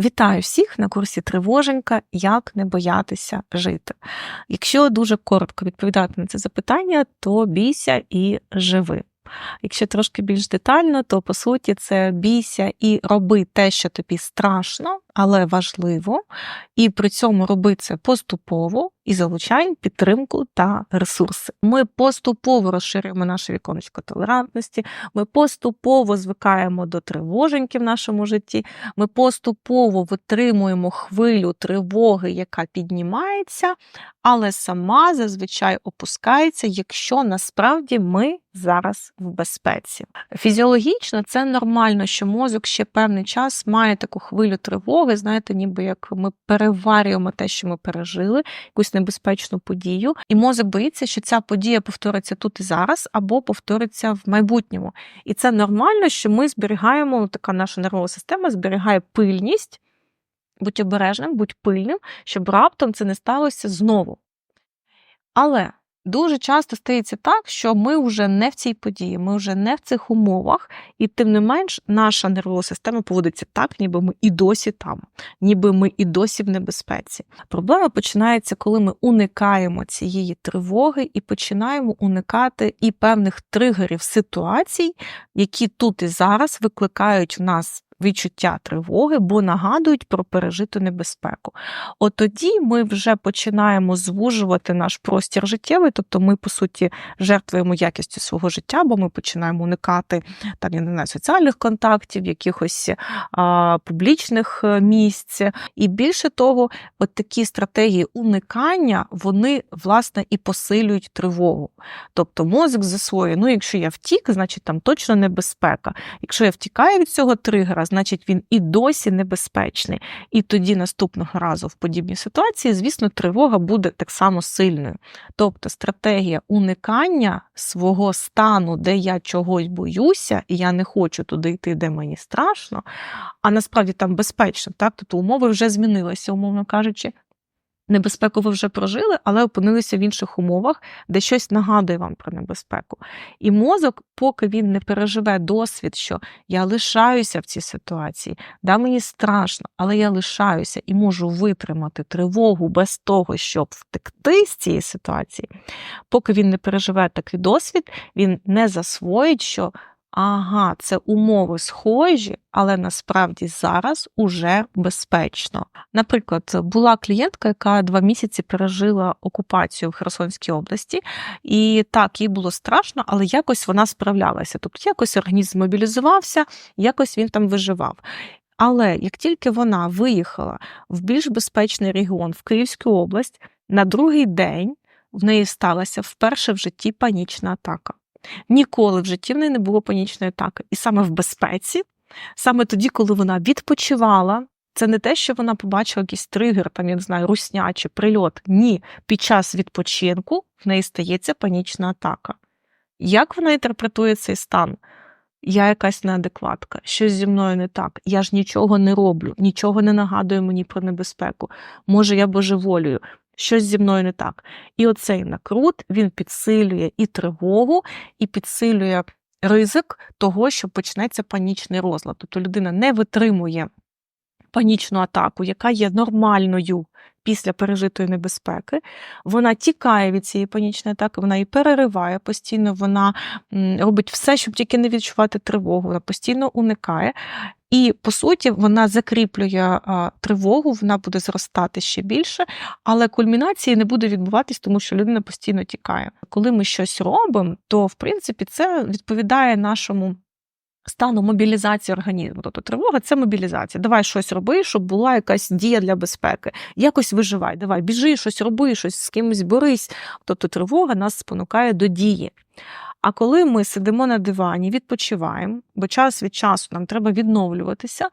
Вітаю всіх на курсі Тривоженька, як не боятися жити. Якщо дуже коротко відповідати на це запитання, то бійся і живи. Якщо трошки більш детально, то по суті це бійся і роби те, що тобі страшно, але важливо, і при цьому роби це поступово і залучай підтримку та ресурси. Ми поступово розширюємо наше віконечко толерантності, ми поступово звикаємо до тривоженьки в нашому житті, ми поступово витримуємо хвилю тривоги, яка піднімається, але сама зазвичай опускається, якщо насправді ми зараз в безпеці. Фізіологічно це нормально, що мозок ще певний час має таку хвилю тривоги, знаєте, ніби як ми переварюємо те, що ми пережили, якусь небезпечну подію, і мозок боїться, що ця подія повториться тут і зараз, або повториться в майбутньому. І це нормально, що ми зберігаємо, ну, така наша нервова система зберігає пильність. Будь обережним, будь пильним, щоб раптом це не сталося знову. Але дуже часто стається так, що ми вже не в цій події, ми вже не в цих умовах, і тим не менш наша нервова система поводиться так, ніби ми і досі там, ніби ми і досі в небезпеці. Проблема починається, коли ми уникаємо цієї тривоги і починаємо уникати і певних тригерів ситуацій, які тут і зараз викликають в нас відчуття тривоги, бо нагадують про пережиту небезпеку. От тоді ми вже починаємо звужувати наш простір життєвий, тобто ми, по суті, жертвуємо якістю свого життя, бо ми починаємо уникати там, я не знаю, соціальних контактів, якихось а, публічних е, місць. І більше того, от такі стратегії уникання, вони, власне, і посилюють тривогу. Тобто мозок засвоює, ну, якщо я втік, значить там точно небезпека. Якщо я втікаю від цього тригера, значить він і досі небезпечний. І тоді наступного разу в подібній ситуації, звісно, тривога буде так само сильною. Тобто стратегія уникання свого стану, де я чогось боюся, і я не хочу туди йти, де мені страшно, а насправді там безпечно, так? Тобто умови вже змінилися, умовно кажучи. Небезпеку ви вже прожили, але опинилися в інших умовах, де щось нагадує вам про небезпеку. І мозок, поки він не переживе досвід, що я лишаюся в цій ситуації, да, мені страшно, але я лишаюся і можу витримати тривогу без того, щоб втекти з цієї ситуації. Поки він не переживе такий досвід, він не засвоїть, що Ага, це умови схожі, але насправді зараз уже безпечно. Наприклад, була клієнтка, яка два місяці пережила окупацію в Херсонській області, і так, їй було страшно, але якось вона справлялася. Тобто, якось організм мобілізувався, якось він там виживав. Але як тільки вона виїхала в більш безпечний регіон, в Київську область, на другий день в неї сталася вперше в житті панічна атака. Ніколи в житті в неї не було панічної атаки. І саме в безпеці, саме тоді, коли вона відпочивала, це не те, що вона побачила якийсь тригер, там, я не знаю, русня чи прильот. Ні, під час відпочинку в неї стається панічна атака. Як вона інтерпретує цей стан? Я якась неадекватка, щось зі мною не так. Я ж нічого не роблю, нічого не нагадує мені про небезпеку. Може, я божеволюю щось зі мною не так. І оцей накрут він підсилює і тривогу, і підсилює ризик того, що почнеться панічний розлад. Тобто людина не витримує панічну атаку, яка є нормальною після пережитої небезпеки. Вона тікає від цієї панічної атаки, вона її перериває постійно, вона робить все, щоб тільки не відчувати тривогу, вона постійно уникає. І по суті, вона закріплює тривогу, вона буде зростати ще більше, але кульмінації не буде відбуватись, тому що людина постійно тікає. Коли ми щось робимо, то в принципі це відповідає нашому. Стану мобілізації організму. Тобто тривога це мобілізація. Давай щось роби, щоб була якась дія для безпеки. Якось виживай, давай, біжи, щось роби, щось з кимось борись. Тобто тривога нас спонукає до дії. А коли ми сидимо на дивані, відпочиваємо, бо час від часу нам треба відновлюватися,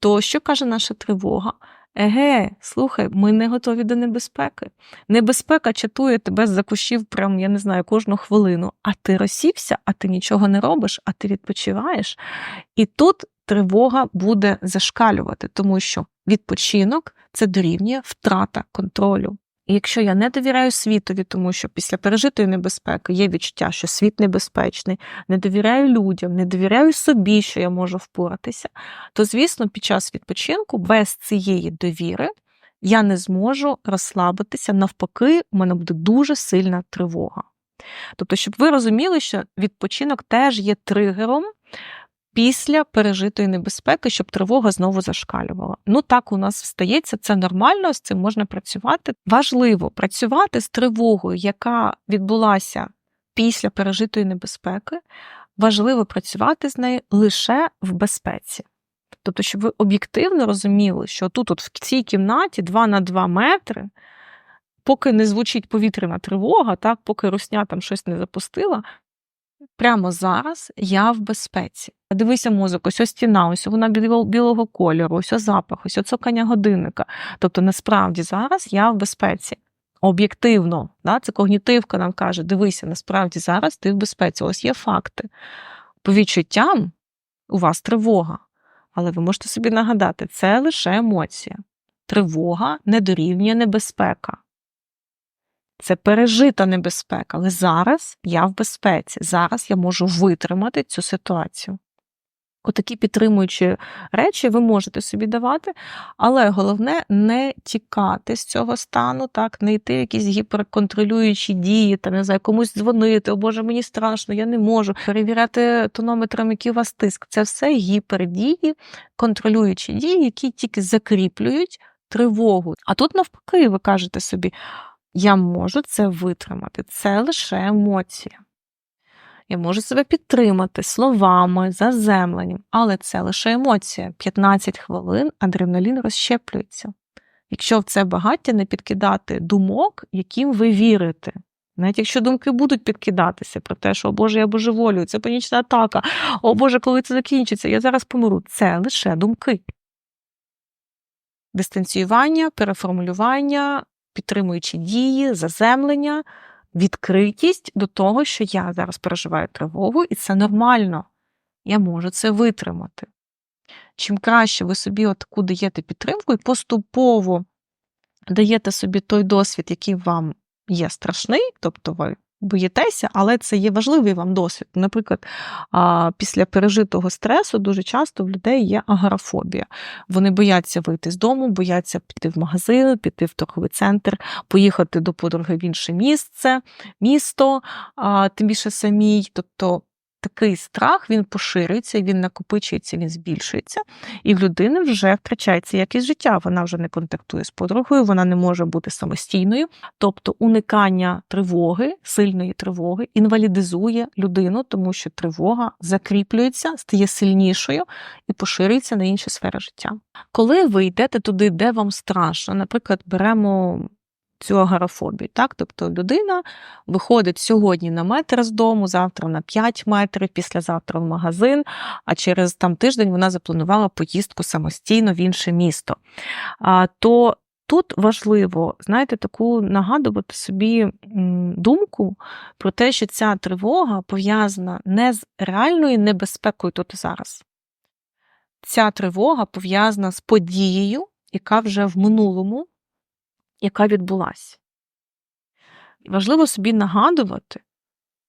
то що каже наша тривога? Еге, слухай, ми не готові до небезпеки. Небезпека чатує тебе за кущів, прям, я не знаю, кожну хвилину. А ти розсівся, а ти нічого не робиш, а ти відпочиваєш. І тут тривога буде зашкалювати, тому що відпочинок це дорівнює втрата контролю. Якщо я не довіряю світові, тому що після пережитої небезпеки є відчуття, що світ небезпечний, не довіряю людям, не довіряю собі, що я можу впоратися, то, звісно, під час відпочинку без цієї довіри я не зможу розслабитися. Навпаки, у мене буде дуже сильна тривога. Тобто, щоб ви розуміли, що відпочинок теж є тригером після пережитої небезпеки, щоб тривога знову зашкалювала. Ну так у нас стається, це нормально, з цим можна працювати. Важливо працювати з тривогою, яка відбулася після пережитої небезпеки. Важливо працювати з нею лише в безпеці. Тобто, щоб ви об'єктивно розуміли, що тут, от в цій кімнаті 2 на 2 метри, поки не звучить повітряна тривога, так, поки русня там щось не запустила, прямо зараз я в безпеці. Дивися музику, ось ось стіна, ось вона білого кольору, ось запах, ось цокання годинника. Тобто, насправді зараз я в безпеці. Об'єктивно, да? це когнітивка нам каже: дивися, насправді зараз ти в безпеці, ось є факти. По відчуттям у вас тривога, але ви можете собі нагадати, це лише емоція. Тривога не дорівнює небезпека. Це пережита небезпека, але зараз я в безпеці, зараз я можу витримати цю ситуацію. Отакі підтримуючі речі ви можете собі давати, але головне не тікати з цього стану, так, не йти в якісь гіперконтролюючі дії, та не знаю, комусь дзвонити, о Боже, мені страшно, я не можу. Перевіряти тонометром, який у вас тиск. Це все гіпердії, контролюючі дії, які тільки закріплюють тривогу. А тут, навпаки, ви кажете собі, я можу це витримати, це лише емоція. Я можу себе підтримати словами, заземленням, але це лише емоція. 15 хвилин адреналін розщеплюється. Якщо в це багаття не підкидати думок, яким ви вірите. Навіть якщо думки будуть підкидатися про те, що о Боже, я божеволюю, це панічна атака, о Боже, коли це закінчиться, я зараз помру. Це лише думки. Дистанціювання, переформулювання, підтримуючи дії, заземлення відкритість до того, що я зараз переживаю тривогу, і це нормально. Я можу це витримати. Чим краще ви собі таку даєте підтримку і поступово даєте собі той досвід, який вам є страшний, тобто ви боїтеся, але це є важливий вам досвід. Наприклад, після пережитого стресу дуже часто в людей є агорафобія. Вони бояться вийти з дому, бояться піти в магазин, піти в торговий центр, поїхати до подруги в інше місце, місто, тим більше самій. Тобто такий страх він поширюється, він накопичується, він збільшується, і в людини вже втрачається якість життя. Вона вже не контактує з подругою, вона не може бути самостійною. Тобто уникання тривоги, сильної тривоги, інвалідизує людину, тому що тривога закріплюється, стає сильнішою і поширюється на інші сфери життя. Коли ви йдете туди, де вам страшно, наприклад, беремо цю агорафобію. Так? Тобто людина виходить сьогодні на метр з дому, завтра на 5 метрів, післязавтра в магазин, а через там тиждень вона запланувала поїздку самостійно в інше місто. А, То Тут важливо, знаєте, таку нагадувати собі думку про те, що ця тривога пов'язана не з реальною небезпекою тут і зараз. Ця тривога пов'язана з подією, яка вже в минулому яка відбулася. Важливо собі нагадувати,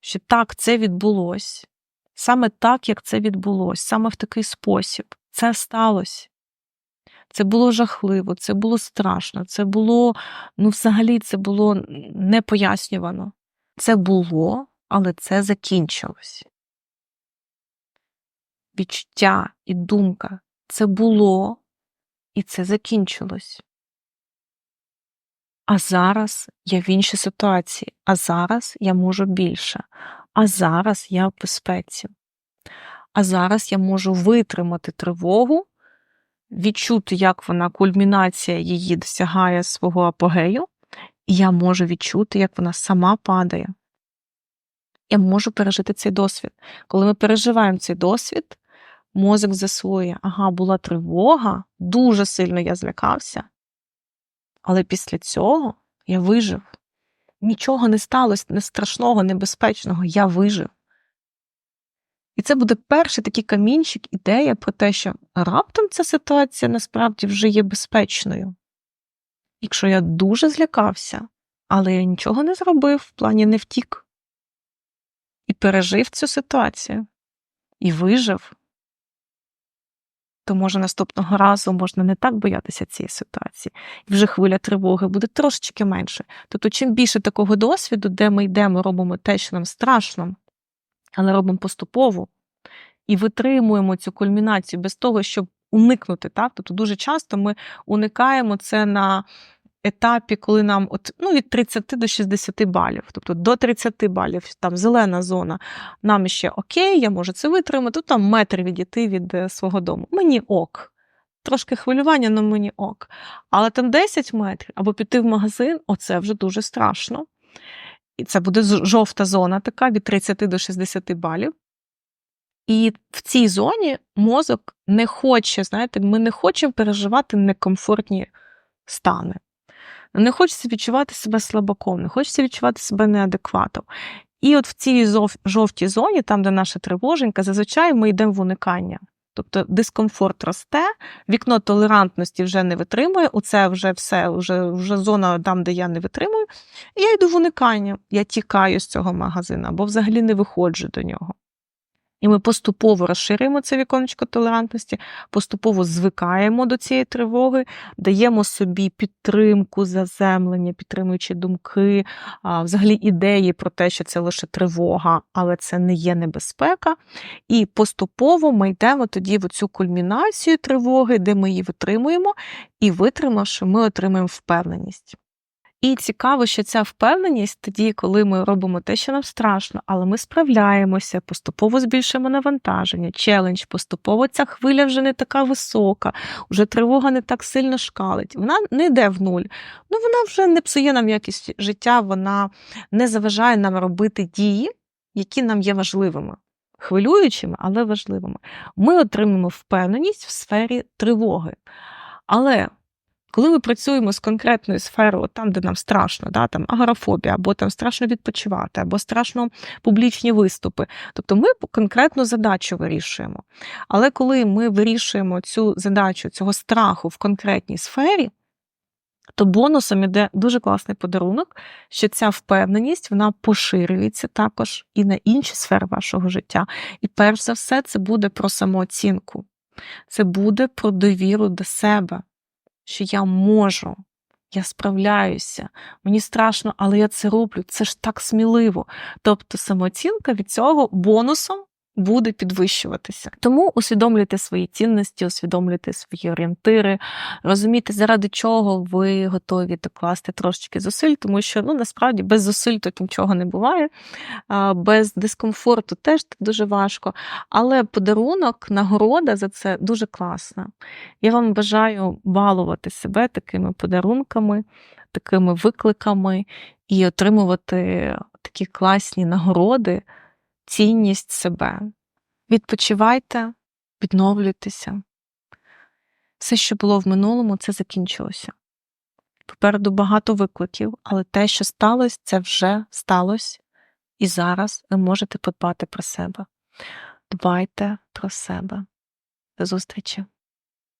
що так, це відбулося, саме так, як це відбулося, саме в такий спосіб. Це сталося. Це було жахливо, це було страшно, це було, ну, взагалі, це було непояснювано. Це було, але це закінчилось. Відчуття і думка це було, і це закінчилось. А зараз я в іншій ситуації, а зараз я можу більше, а зараз я в безпеці. А зараз я можу витримати тривогу, відчути, як вона, кульмінація її досягає свого апогею, і я можу відчути, як вона сама падає. Я можу пережити цей досвід. Коли ми переживаємо цей досвід, мозок засвоює, ага, була тривога, дуже сильно я злякався. Але після цього я вижив. Нічого не сталося не страшного, небезпечного, я вижив. І це буде перший такий камінчик, ідея про те, що раптом ця ситуація насправді вже є безпечною. Якщо я дуже злякався, але я нічого не зробив, в плані не втік і пережив цю ситуацію, і вижив, то може наступного разу можна не так боятися цієї ситуації, і вже хвиля тривоги буде трошечки менше. Тобто, чим більше такого досвіду, де ми йдемо, робимо те, що нам страшно, але робимо поступово і витримуємо цю кульмінацію без того, щоб уникнути. Так? Тобто дуже часто ми уникаємо це на етапі, коли нам от, ну, від 30 до 60 балів, тобто до 30 балів, там зелена зона, нам ще окей, я можу це витримати, там метр відійти від е, свого дому. Мені ок. Трошки хвилювання, але мені ок. Але там 10 метрів або піти в магазин, оце вже дуже страшно. І це буде жовта зона така від 30 до 60 балів. І в цій зоні мозок не хоче, знаєте, ми не хочемо переживати некомфортні стани. Не хочеться відчувати себе слабаком, не хочеться відчувати себе неадекватом. І от в цій жовтій зоні, там, де наша тривоженька, зазвичай ми йдемо в уникання. Тобто дискомфорт росте, вікно толерантності вже не витримує, оце вже все, вже, вже зона там, де я не витримую. І я йду в уникання, я тікаю з цього магазину або взагалі не виходжу до нього. І ми поступово розширюємо це віконечко толерантності, поступово звикаємо до цієї тривоги, даємо собі підтримку, заземлення, підтримуючи думки, взагалі ідеї про те, що це лише тривога, але це не є небезпека. І поступово ми йдемо тоді в цю кульмінацію тривоги, де ми її витримуємо, і витримавши, ми отримаємо впевненість. І цікаво, що ця впевненість тоді, коли ми робимо те, що нам страшно, але ми справляємося, поступово збільшуємо навантаження, челендж, поступово ця хвиля вже не така висока, вже тривога не так сильно шкалить. Вона не йде в нуль. Ну вона вже не псує нам якість життя, вона не заважає нам робити дії, які нам є важливими. Хвилюючими, але важливими. Ми отримуємо впевненість в сфері тривоги. Але коли ми працюємо з конкретною сферою, там, де нам страшно, да, там агорафобія, або там страшно відпочивати, або страшно публічні виступи, тобто ми конкретну задачу вирішуємо. Але коли ми вирішуємо цю задачу цього страху в конкретній сфері, то бонусом іде дуже класний подарунок, що ця впевненість вона поширюється також і на інші сфери вашого життя. І перш за все, це буде про самооцінку, це буде про довіру до себе що я можу, я справляюся, мені страшно, але я це роблю. Це ж так сміливо. Тобто самооцінка від цього бонусом буде підвищуватися. Тому усвідомлюйте свої цінності, усвідомлюйте свої орієнтири, розумійте, заради чого ви готові докласти трошечки зусиль, тому що ну насправді без зусиль тут нічого не буває, без дискомфорту теж дуже важко. Але подарунок, нагорода за це дуже класна. Я вам бажаю балувати себе такими подарунками, такими викликами і отримувати такі класні нагороди, цінність себе. Відпочивайте, відновлюйтеся. Все, що було в минулому, це закінчилося. Попереду багато викликів, але те, що сталося, це вже сталося, і зараз ви можете подбати про себе. Дбайте про себе. До зустрічі!